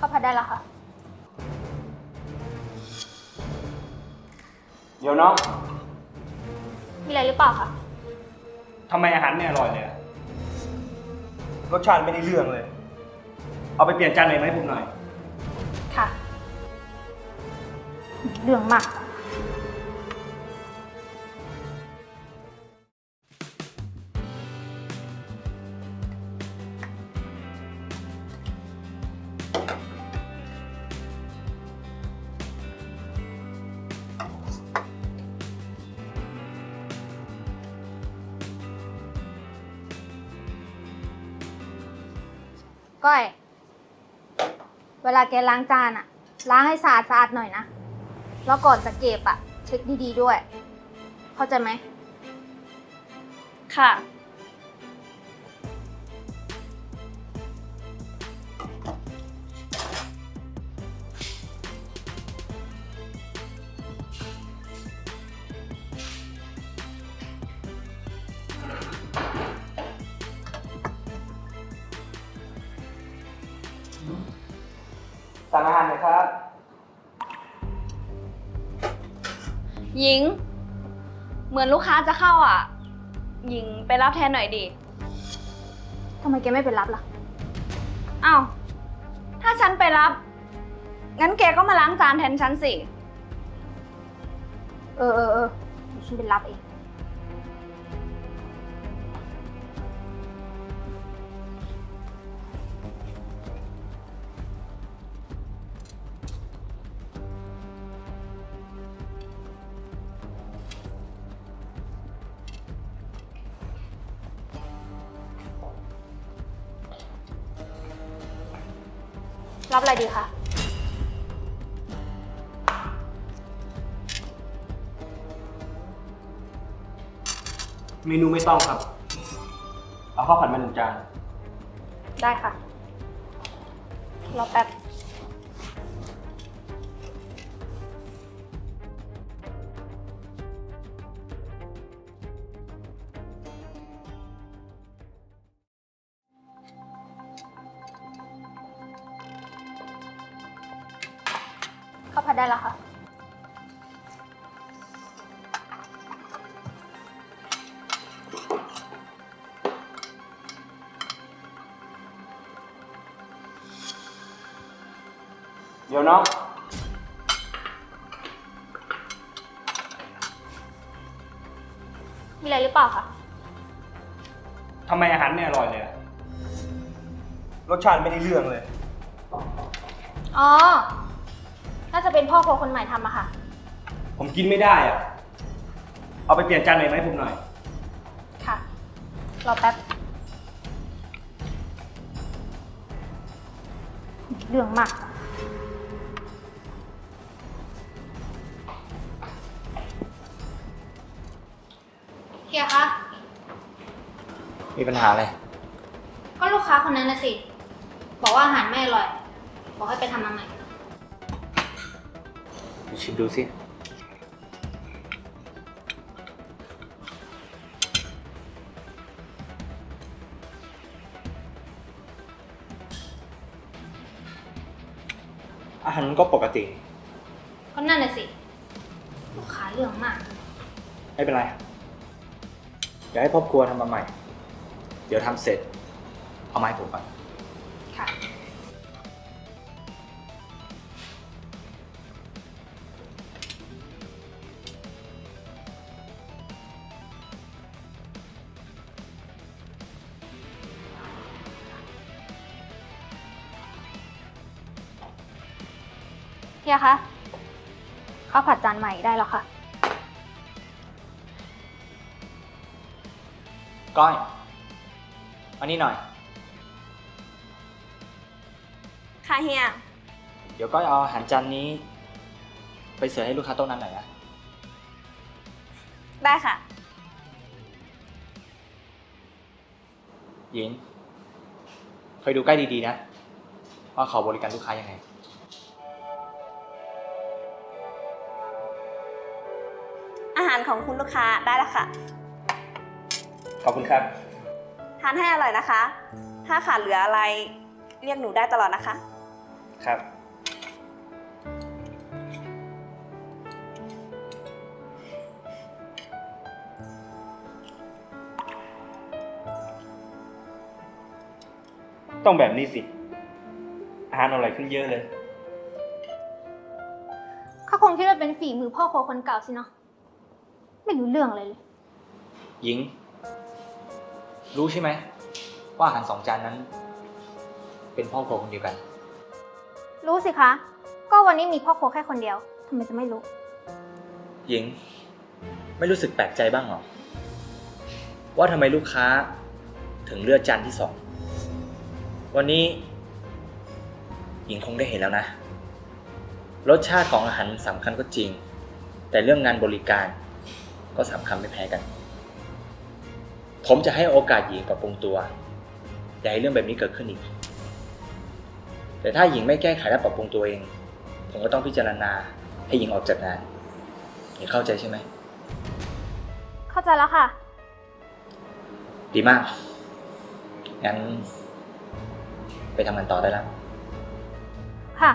ข้าวผัดได้แล้วค่ะ เดี๋ยวน้องมีอะไรหรือเปล่าคะ ทำไมอาหารไม่อร่อยเลยอะรสชาติไม่ได้เรื่องเลย เอาไปเปลี่ยนจานไหนไหมาให้ผมหน่อย ค่ะ เรื่องมาก ก้อย เวลาแกล้างจานอะล้างให้สะอาดสะอาดหน่อยนะ แล้วก่อนจะเก็บอะเช็คดีๆด้วย เข้าใจไหมค่ะ สั่งอาหารหน่อยครับ หญิง เหมือนลูกค้าจะเข้าอะ หญิงไปรับแทนหน่อยดิทำไมแกไม่ไปรับล่ะอ้าวถ้าฉันไปรับ งั้นแกก็มาล้างจานแทนฉันสิ เออเออเออเดี๋ยวฉันไปรับเอง รับอะไรดีคะ เมนูไม่ต้องครับ เอาข้าวผัดมาหนึ่งจาน ได้ค่ะ รอแป๊บ ข้าวผัดได้แล้วค่ะ เดี๋ยวน้องมีอะไรหรือเปล่าคะทำไมอาหารไม่อร่อยเลยอะรสชาติไม่ได้เรื่องเลย อ๋อ น่าจะเป็นพ่อครัวคนใหม่ทำอะค่ะ ผมกินไม่ได้อะเอาไปเปลี่ยนจานไหนไหมาให้ผมหน่อย ค่ะ รอแป๊บ เรื่องมาก เฮียคะ มีปัญหาอะไร ก็ลูกค้าคนนั้นนะสิ บอกว่าอาหารไม่อร่อย บอกให้ไปทำมาใหม่ ชิมดูสิอาหารมันก็ปกติ ก็นั่นน่ะสิ ลูกค้าเรื่องมาก ไม่เป็นไร เดี๋ยวให้พ่อครัวทำมาใหม่ เดี๋ยวทำเสร็จ เอามาให้ผมก่อน ค่ะ ฮียคะข้าวผัดจานใหม่ได้แล้วค่ะ ก้อยมานี่หน่อย ค่ะเฮีย เดี๋ยวก้อยเอาอาหารจานนี้ ไปเสิร์ฟให้ลูกค้าโต๊ะนั้นหน่อยนะ ได้ค่ะหญิงคอยดูใกล้ดีๆนะ ว่าเขาบริการลูกค้ายังไงาหารของคุณลูกค้าได้แล้วค่ะ ขอบคุณครับ ทานให้อร่อยนะคะ ถ้าขาดเหลืออะไร เรียกหนูได้ตลอดนะคะ ครับ ต้องแบบนี้สิ อาหารอร่อยขึ้นเยอะเลย เขาคงคิดว่าเป็นฝีมือพ่อครัวคนเก่าสิเนาะ ไม่รู้เรื่องเลยเลย หญิง รู้ใช่ไหม ว่าอาหารสองจานนั้น เป็นพ่อครัวคนเดียวกัน รู้สิคะ ก็วันนี้มีพ่อครัวแค่คนเดียวทำไมจะไม่รู้ หญิง ไม่รู้สึกแปลกใจบ้างเหรอ ว่าทำไมลูกค้าถึงเลือกจานที่สอง วันนี้ หญิงคงได้เห็นแล้วนะ รสชาติของอาหารสำคัญก็จริง แต่เรื่องงานบริการ ก็สำคัญไม่แพ้กัน ผมจะให้โอกาสหญิงปรับปรุงตัวอย่าให้เรื่องแบบนี้เกิดขึ้นอีก แต่ถ้าหญิงไม่แก้ไขและปรับปรุงตัวเอง ผมก็ต้องพิจารณาให้หญิงออกจากงานหญิงเข้าใจใช่ไหม เข้าใจแล้วค่ะ ดีมาก งั้น ไปทำงานต่อได้แล้ว ค่ะ